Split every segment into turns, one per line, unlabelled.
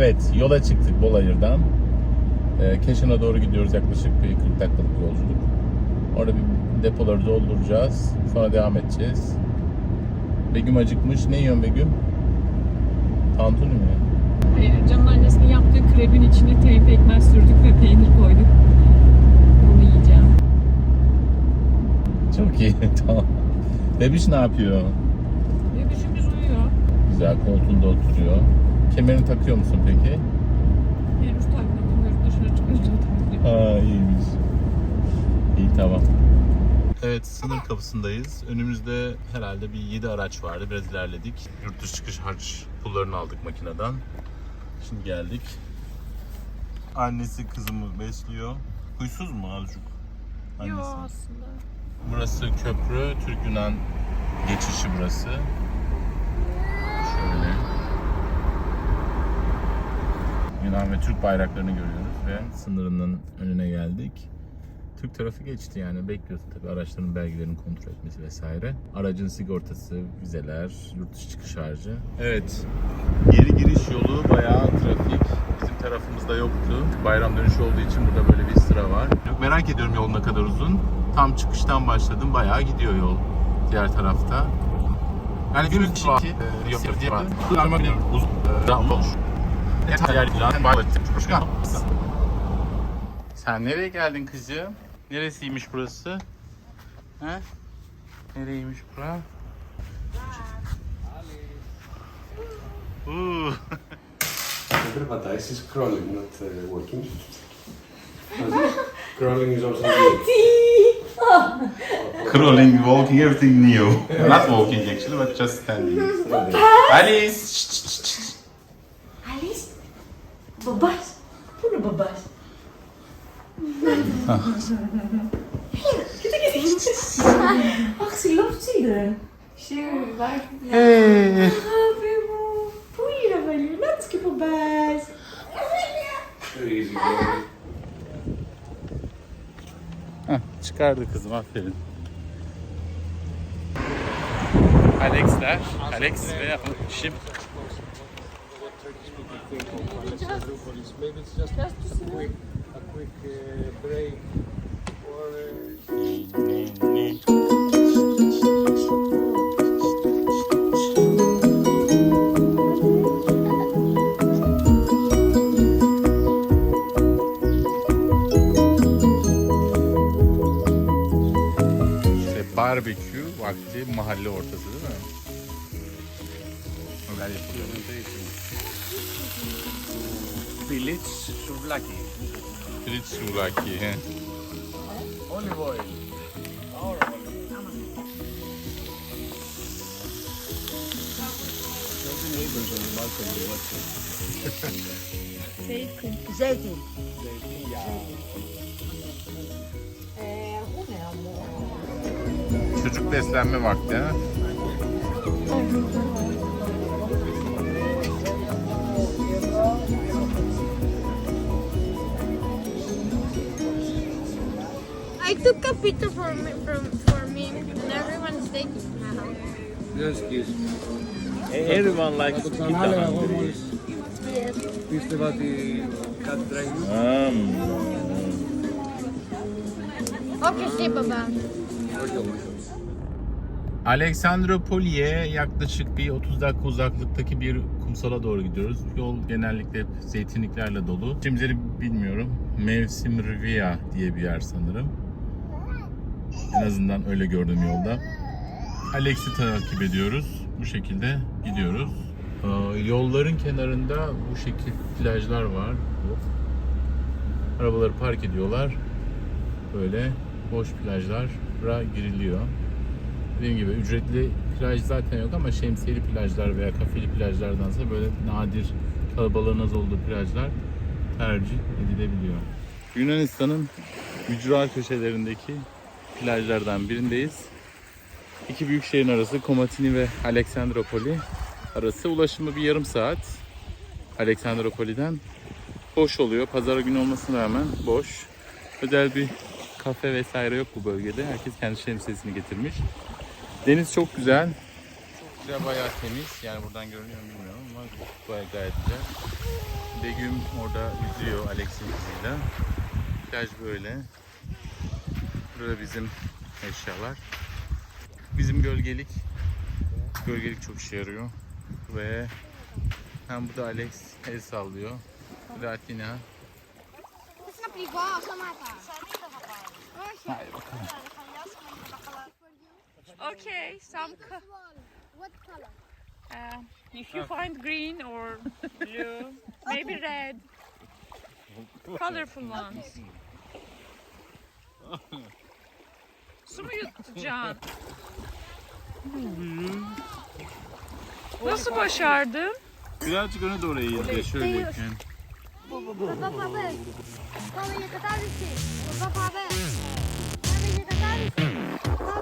Evet, yola çıktık Bolayır'dan. Ee, Keşan'a doğru gidiyoruz yaklaşık bir 40 dakikalık yolculuk. Orada bir depoları dolduracağız. Sonra devam edeceğiz. Begüm acıkmış. Ne yiyorsun Begüm? Tantuni mi?
Hayır, Can'ın annesinin yaptığı krebin içine teyip ekmek sürdük ve peynir koyduk. Bunu yiyeceğim.
Çok iyi. tamam. Bebiş ne yapıyor?
Bebişimiz uyuyor.
Güzel koltuğunda oturuyor. Kemerini takıyor musun peki?
Henüz takmadım. Yurt dışına çıkınca takacağım.
Aa iyiymiş. İyi tamam. Evet sınır kapısındayız. Önümüzde herhalde bir 7 araç vardı. Biraz ilerledik. Yurt dışı çıkış harç pullarını aldık makineden. Şimdi geldik. Annesi kızımı besliyor. Huysuz mu azıcık? Annesi.
Yok aslında.
Burası köprü. Türk-Yunan geçişi burası. Yunan ve Türk bayraklarını görüyoruz ve sınırının önüne geldik. Türk tarafı geçti yani bekliyorsun tabii araçların belgelerini kontrol etmesi vesaire. Aracın sigortası, vizeler, yurt dışı çıkış harcı. Evet. Geri giriş yolu bayağı trafik. Bizim tarafımızda yoktu. Bayram dönüşü olduğu için burada böyle bir sıra var. Çok merak ediyorum yol ne kadar uzun. Tam çıkıştan başladım. Bayağı gidiyor yol diğer tarafta. Yani bir iki var. Yok yok diye var. Uzun. Uzun. Sen nereye geldin kızım? Neresiymiş burası? He? Nereymiş bura?
Acrobatize is crawling, not uh, walking. crawling is also good.
Crawling, walking, everything new. Not walking actually, but just standing. Alice?
Babaş? Bu ne babaş? Ach, ze loopt children.
Şey, ver.
Hey.
Ah, Bebo. Poeira, velho. Not que babaş.
Very easy going.
Heh, çıkardı kızım aferin. Alex'ler, Alex ve Şim.
Maybe it's just a quick, a quick uh, break or. Uh, Souvlaki.
Pirinç suvlaki. he.
Olive oil.
Zeytin. Ee?
Çocuk beslenme vakti ha.
a picture for me, from, for me and everyone's taking now.
Just kiss. Everyone likes to keep
Yes.
Πίστευα ότι κάτι τραγικό.
Okay, say baba.
Όχι όμως.
Aleksandropoli'ye yaklaşık bir 30 dakika uzaklıktaki bir kumsala doğru gidiyoruz. Yol genellikle hep zeytinliklerle dolu. Şimdileri bilmiyorum. Mevsim Rivia diye bir yer sanırım. En azından öyle gördüm yolda. Alex'i takip ediyoruz. Bu şekilde gidiyoruz. Aa, Yolların kenarında bu şekil plajlar var. Arabaları park ediyorlar. Böyle boş plajlara giriliyor. Dediğim gibi ücretli plaj zaten yok ama şemsiyeli plajlar veya kafeli plajlardansa böyle nadir kalabalığın az olduğu plajlar tercih edilebiliyor. Yunanistan'ın ücra köşelerindeki plajlardan birindeyiz. İki büyük şehrin arası Komatini ve Aleksandropoli arası ulaşımı bir yarım saat. Aleksandropoli'den boş oluyor. Pazar günü olmasına rağmen boş. Özel bir kafe vesaire yok bu bölgede. Herkes kendi şemsiyesini getirmiş. Deniz çok güzel. Burası bayağı temiz. Yani buradan görünüyor mu bilmiyorum ama bayağı gayet güzel. Begüm orada yüzüyor Alex'in kızıyla. Plaj böyle. Burada bizim eşyalar. Bizim gölgelik. Gölgelik çok işe yarıyor. Ve hem bu da Alex el sallıyor. Bu da Atina. Hadi bakalım.
Okay, some co-
What color?
uh, if you find green or blue, maybe red, colorful ones. Su mu yutacaksın? Nasıl başardın?
Birazcık öne doğru eğildi şöyleyken.
Papá, ia catar isso? Papá, ver. Como ia catar isso? Papá,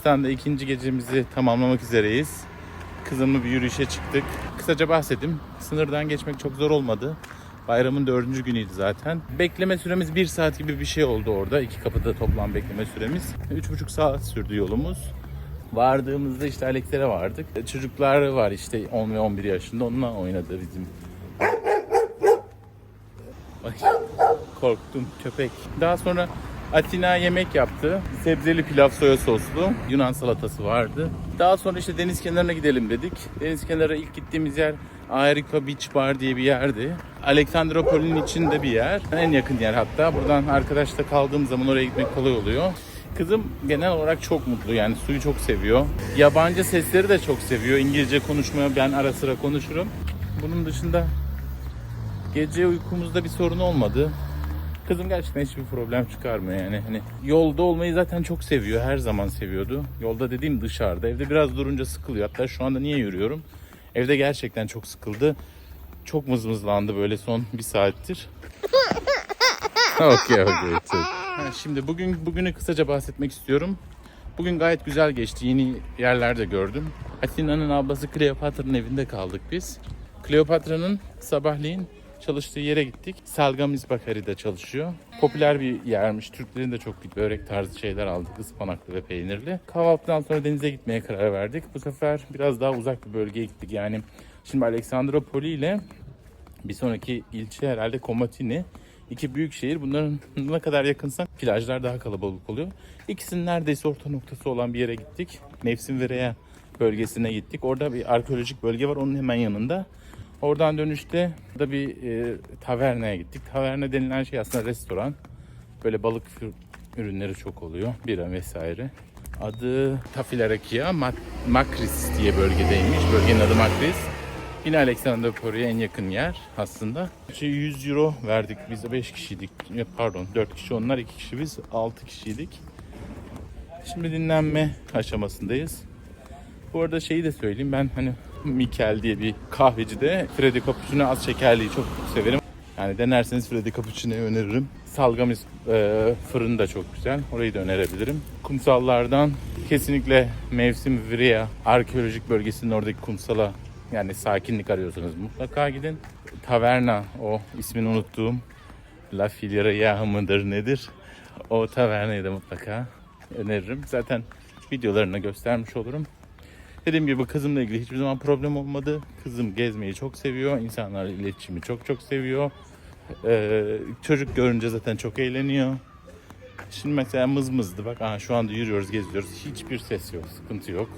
Yunanistan'da ikinci gecemizi tamamlamak üzereyiz. Kızımla bir yürüyüşe çıktık. Kısaca bahsedeyim. Sınırdan geçmek çok zor olmadı. Bayramın dördüncü günüydü zaten. Bekleme süremiz bir saat gibi bir şey oldu orada. İki kapıda toplam bekleme süremiz. Üç buçuk saat sürdü yolumuz. Vardığımızda işte Alex'lere vardık. Çocuklar var işte 10 ve 11 yaşında. Onunla oynadı bizim. Ay, korktum köpek. Daha sonra Atina yemek yaptı. Sebzeli pilav soya soslu. Yunan salatası vardı. Daha sonra işte deniz kenarına gidelim dedik. Deniz kenarı ilk gittiğimiz yer Aerika Beach Bar diye bir yerdi. Aleksandropoli'nin içinde bir yer. En yakın yer hatta. Buradan arkadaşla kaldığım zaman oraya gitmek kolay oluyor. Kızım genel olarak çok mutlu yani suyu çok seviyor. Yabancı sesleri de çok seviyor. İngilizce konuşmaya ben ara sıra konuşurum. Bunun dışında gece uykumuzda bir sorun olmadı. Kızım gerçekten hiçbir problem çıkarmıyor yani. Hani yolda olmayı zaten çok seviyor. Her zaman seviyordu. Yolda dediğim dışarıda. Evde biraz durunca sıkılıyor. Hatta şu anda niye yürüyorum? Evde gerçekten çok sıkıldı. Çok mızmızlandı böyle son bir saattir. Okey okey. çok. Ha, Şimdi bugün bugünü kısaca bahsetmek istiyorum. Bugün gayet güzel geçti. Yeni yerler de gördüm. Athena'nın ablası Kleopatra'nın evinde kaldık biz. Kleopatra'nın sabahleyin çalıştığı yere gittik. Salgamiz Bakari'de çalışıyor. Popüler bir yermiş. Türklerin de çok bir börek tarzı şeyler aldık. ıspanaklı ve peynirli. Kahvaltıdan sonra denize gitmeye karar verdik. Bu sefer biraz daha uzak bir bölgeye gittik. Yani şimdi Aleksandropoli ile bir sonraki ilçe herhalde Komatini. İki büyük şehir. Bunların ne kadar yakınsak plajlar daha kalabalık oluyor. İkisinin neredeyse orta noktası olan bir yere gittik. Nevsim Vereya bölgesine gittik. Orada bir arkeolojik bölge var. Onun hemen yanında. Oradan dönüşte da bir e, tavernaya gittik. Taverna denilen şey aslında restoran. Böyle balık ür- ürünleri çok oluyor. Bira vesaire. Adı Tafilarakia Mak- Makris diye bölgedeymiş. Bölgenin adı Makris. Yine Aleksandropoli'ye en yakın yer aslında. İşte 100 euro verdik. Biz de 5 kişiydik. Ya Pardon 4 kişi onlar 2 kişi biz 6 kişiydik. Şimdi dinlenme aşamasındayız. Bu arada şeyi de söyleyeyim ben hani Mikel diye bir kahvecide Freddy Cappuccino az şekerliyi çok severim. Yani denerseniz Freddy Cappuccino'yu öneririm. Salgamis e, fırını da çok güzel. Orayı da önerebilirim. Kumsallardan kesinlikle mevsim Vria arkeolojik bölgesinin oradaki kumsala Yani sakinlik arıyorsanız mutlaka gidin. Taverna o ismini unuttuğum La Filiera mıdır nedir? O tavernayı da mutlaka öneririm. Zaten videolarını göstermiş olurum. Dediğim gibi kızımla ilgili hiçbir zaman problem olmadı. Kızım gezmeyi çok seviyor. İnsanlarla iletişimi çok çok seviyor. Ee, çocuk görünce zaten çok eğleniyor. Şimdi mesela mızmızdı bak aha şu anda yürüyoruz geziyoruz hiçbir ses yok sıkıntı yok.